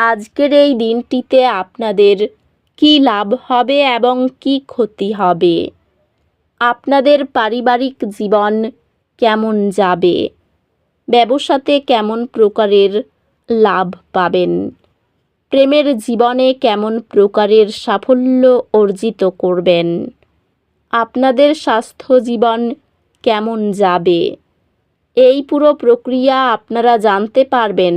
আজকের এই দিনটিতে আপনাদের কী লাভ হবে এবং কী ক্ষতি হবে? আপনাদের পারিবারিক জীবন কেমন যাবে? ব্যবসাতে কেমন প্রকারের লাভ পাবেন? প্রেমের জীবনে কেমন প্রকারের সাফল্য অর্জিত করবেন? আপনাদের স্বাস্থ্য জীবন কেমন যাবে? এই পুরো প্রক্রিয়া আপনারা জানতে পারবেন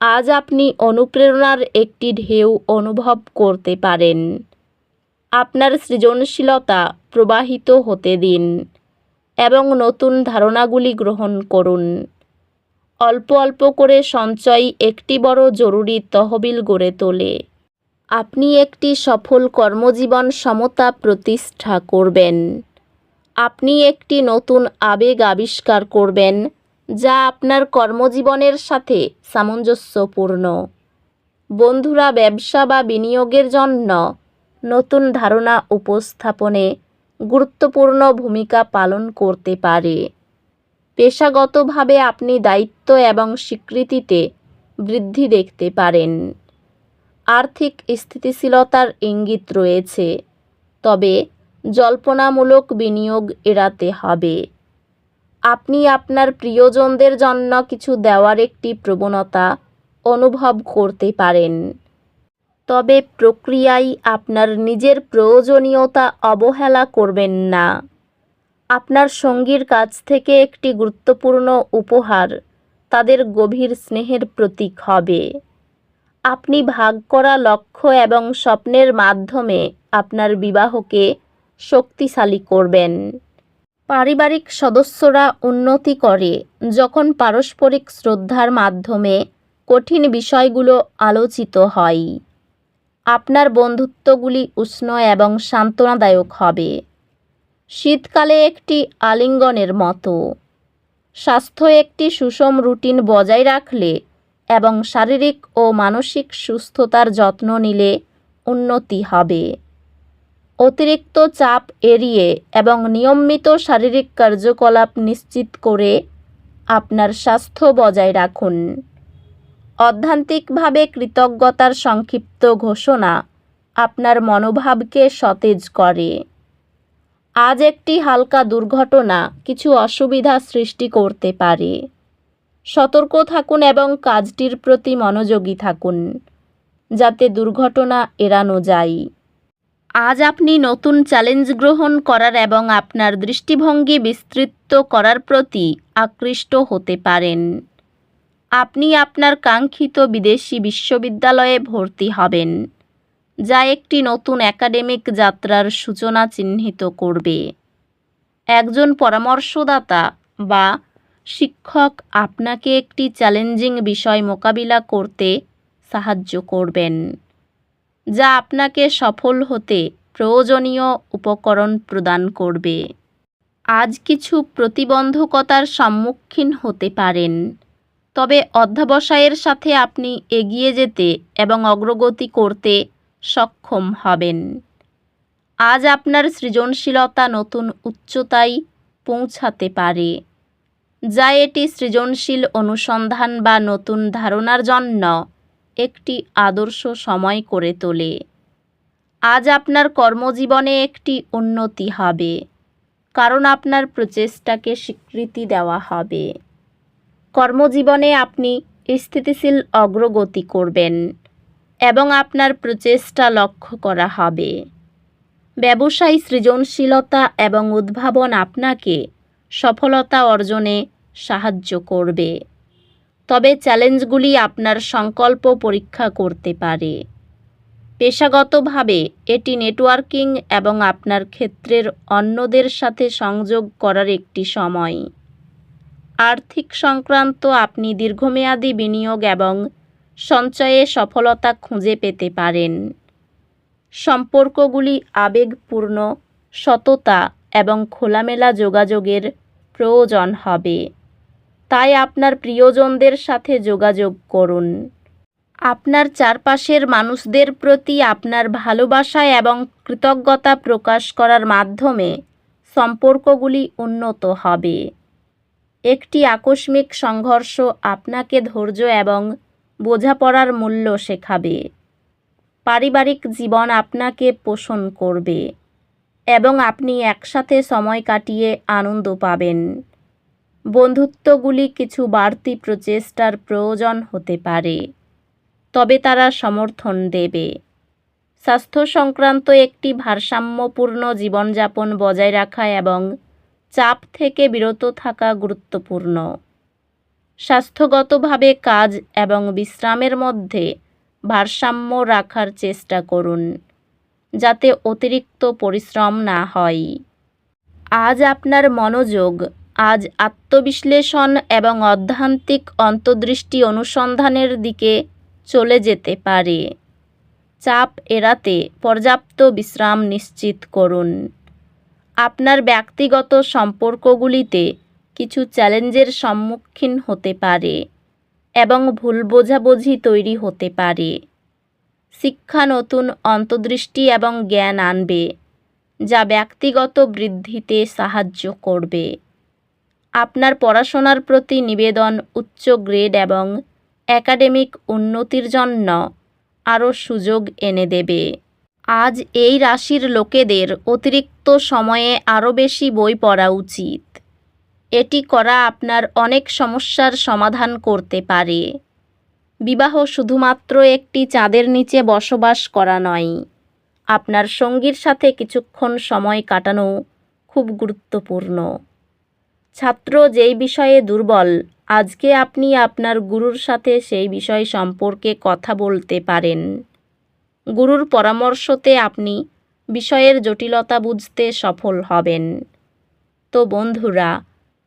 আজ আপনি অনুপ্রেরণার একটি ঢেউ অনুভব করতে পারেন। আপনার সৃজনশীলতা প্রবাহিত হতে দিন এবং নতুন ধারণাগুলি গ্রহণ করুন। অল্প অল্প করে সঞ্চয় একটি বড় জরুরি তহবিল গড়ে তোলে। আপনি একটি সফল কর্মজীবন সমতা প্রতিষ্ঠা করবেন। আপনি একটি নতুন আবেগ আবিষ্কার করবেন যা আপনার কর্মজীবনের সাথে সামঞ্জস্যপূর্ণ। বন্ধুরা, ব্যবসা বা বিনিয়োগের জন্য নতুন ধারণা উপস্থাপনে গুরুত্বপূর্ণ ভূমিকা পালন করতে পারে। পেশাগতভাবে আপনি দায়িত্ব এবং স্বীকৃতিতে বৃদ্ধি দেখতে পারেন। আর্থিক স্থিতিশীলতার ইঙ্গিত রয়েছে, তবে জল্পনামূলক বিনিয়োগ এড়াতে হবে। আপনি আপনার প্রিয়জনদের জন্য কিছু দেওয়ার একটি প্রবণতা অনুভব করতে পারেন। তবে প্রক্রিয়ায় আপনার নিজের প্রয়োজনীয়তা অবহেলা করবেন না। আপনার সঙ্গীর কাছ থেকে একটি গুরুত্বপূর্ণ উপহার তাদের গভীর স্নেহের প্রতীক হবে। আপনি ভাগ করা লক্ষ্য এবং স্বপ্নের মাধ্যমে আপনার বিবাহকে শক্তিশালী করবেন। পারিবারিক সদস্যরা উন্নতি করে যখন পারস্পরিক শ্রদ্ধার মাধ্যমে কঠিন বিষয়গুলো আলোচিত হয়। আপনার বন্ধুত্বগুলি উষ্ণ এবং সান্ত্বনাদায়ক হবে। শীতকালে একটি আলিঙ্গনের মতো। স্বাস্থ্য একটি সুষম রুটিন বজায় রাখলে এবং শারীরিক ও মানসিক সুস্থতার যত্ন নিলে উন্নতি হবে। অতিরিক্ত চাপ এড়িয়ে এবং নিয়মিত শারীরিক কার্যকলাপ নিশ্চিত করে আপনার স্বাস্থ্য বজায় রাখুন। অধ্যান্তিকভাবে কৃতজ্ঞতার সংক্ষিপ্ত ঘোষণা আপনার মনোভাবকে সতেজ করে। আজ একটি হালকা দুর্ঘটনা কিছু অসুবিধা সৃষ্টি করতে পারে। সতর্ক থাকুন এবং কাজটির প্রতি মনোযোগী থাকুন, যাতে দুর্ঘটনা এড়ানো যায়। আজ আপনি নতুন চ্যালেঞ্জ গ্রহণ করার এবং আপনার দৃষ্টিভঙ্গি বিস্তৃত করার প্রতি আকৃষ্ট হতে পারেন। আপনি আপনার কাঙ্ক্ষিত বিদেশি বিশ্ববিদ্যালয়ে ভর্তি হবেন, যা একটি নতুন একাডেমিক যাত্রার সূচনা চিহ্নিত করবে। একজন পরামর্শদাতা বা শিক্ষক আপনাকে একটি চ্যালেঞ্জিং বিষয় মোকাবিলা করতে সাহায্য করবেন। যা আপনাকে সফল হতে প্রয়োজনীয় উপকরণ প্রদান করবে। আজ কিছু প্রতিবন্ধকতার সম্মুখীন হতে পারেন। তবে অধ্যাবসায়ের সাথে আপনি এগিয়ে যেতে এবং অগ্রগতি করতে সক্ষম হবেন। আজ আপনার সৃজনশীলতা নতুন উচ্চতায় পৌঁছাতে পারে। যা এটি সৃজনশীল অনুসন্ধান বা নতুন ধারণার জন্য একটি আদর্শ সময় করে তোলে। আজ আপনার কর্মজীবনে একটি উন্নতি হবে। কারণ আপনার প্রচেষ্টাকে স্বীকৃতি দেওয়া হবে। কর্মজীবনে আপনি স্থিতিশীল অগ্রগতি করবেন এবং আপনার প্রচেষ্টা লক্ষ্য করা হবে। ব্যবসায়ী সৃজনশীলতা এবং উদ্ভাবন আপনাকে সফলতা অর্জনে সাহায্য করবে। তবে চ্যালেঞ্জগুলি আপনার সংকল্প পরীক্ষা করতে পারে। পেশাগতভাবে এটি নেটওয়ার্কিং এবং আপনার ক্ষেত্রের অন্যদের সাথে সংযোগ করার একটি সময়। আর্থিক সংক্রান্ত আপনি দীর্ঘমেয়াদী বিনিয়োগ এবং সঞ্চয়ে সফলতা খুঁজে পেতে পারেন। সম্পর্কগুলি আবেগপূর্ণ, সততা এবং খোলামেলা যোগাযোগের প্রয়োজন হবে। তাই আপনার প্রিয়জনদের সাথে যোগাযোগ করুন। আপনার চারপাশের মানুষদের প্রতি আপনার ভালোবাসা এবং কৃতজ্ঞতা প্রকাশ করার মাধ্যমে সম্পর্কগুলি উন্নত হবে। একটি আকস্মিক সংঘর্ষ আপনাকে ধৈর্য এবং বোঝাপড়ার মূল্য শেখাবে। পারিবারিক জীবন আপনাকে পোষণ করবে এবং আপনি একসাথে সময় কাটিয়ে আনন্দ পাবেন। বন্ধুত্বগুলি কিছু বাড়তি প্রচেষ্টার প্রয়োজন হতে পারে। তবে তারা সমর্থন দেবে। স্বাস্থ্য সংক্রান্ত একটি ভারসাম্যপূর্ণ জীবনযাপন বজায় রাখা এবং চাপ থেকে বিরত থাকা গুরুত্বপূর্ণ। স্বাস্থ্যগতভাবে কাজ এবং বিশ্রামের মধ্যে ভারসাম্য রাখার চেষ্টা করুন, যাতে অতিরিক্ত পরিশ্রম না হয়। আজ আপনার মনোযোগ আজ আত্মবিশ্লেষণ এবং অধ্যান্তিক অন্তর্দৃষ্টি অনুসন্ধানের দিকে চলে যেতে পারে। চাপ এড়াতে পর্যাপ্ত বিশ্রাম নিশ্চিত করুন। আপনার ব্যক্তিগত সম্পর্কগুলিতে কিছু চ্যালেঞ্জের সম্মুখীন হতে পারে এবং ভুল বোঝাবুঝি তৈরি হতে পারে। শিক্ষা নতুন অন্তর্দৃষ্টি এবং জ্ঞান আনবে, যা ব্যক্তিগত বৃদ্ধিতে সাহায্য করবে। আপনার পড়াশোনার প্রতি নিবেদন উচ্চ গ্রেড এবং একাডেমিক উন্নতির জন্য আরও সুযোগ এনে দেবে। আজ এই রাশির লোকেদের অতিরিক্ত সময়ে আরও বেশি বই পড়া উচিত। এটি করা আপনার অনেক সমস্যার সমাধান করতে পারে। বিবাহ শুধুমাত্র একটি চাঁদের নিচে বসবাস করা নয়, আপনার সঙ্গীর সাথে কিছুক্ষণ সময় কাটানো খুব গুরুত্বপূর্ণ। ছাত্র যেই বিষয়ে দুর্বল, আজকে আপনি আপনার গুরুর সাথে সেই বিষয় সম্পর্কে কথা বলতে পারেন। গুরুর পরামর্শতে আপনি বিষয়ের জটিলতা বুঝতে সফল হবেন। তো বন্ধুরা,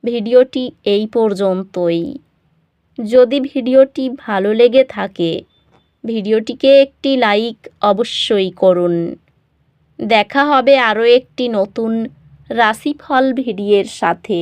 ভিডিওটি এই পর্যন্তই। যদি ভিডিওটি ভালো লেগে থাকে, ভিডিওটিকে একটি লাইক অবশ্যই করুন। দেখা হবে আরও একটি নতুন রাশিফল ভিডিওর সাথে।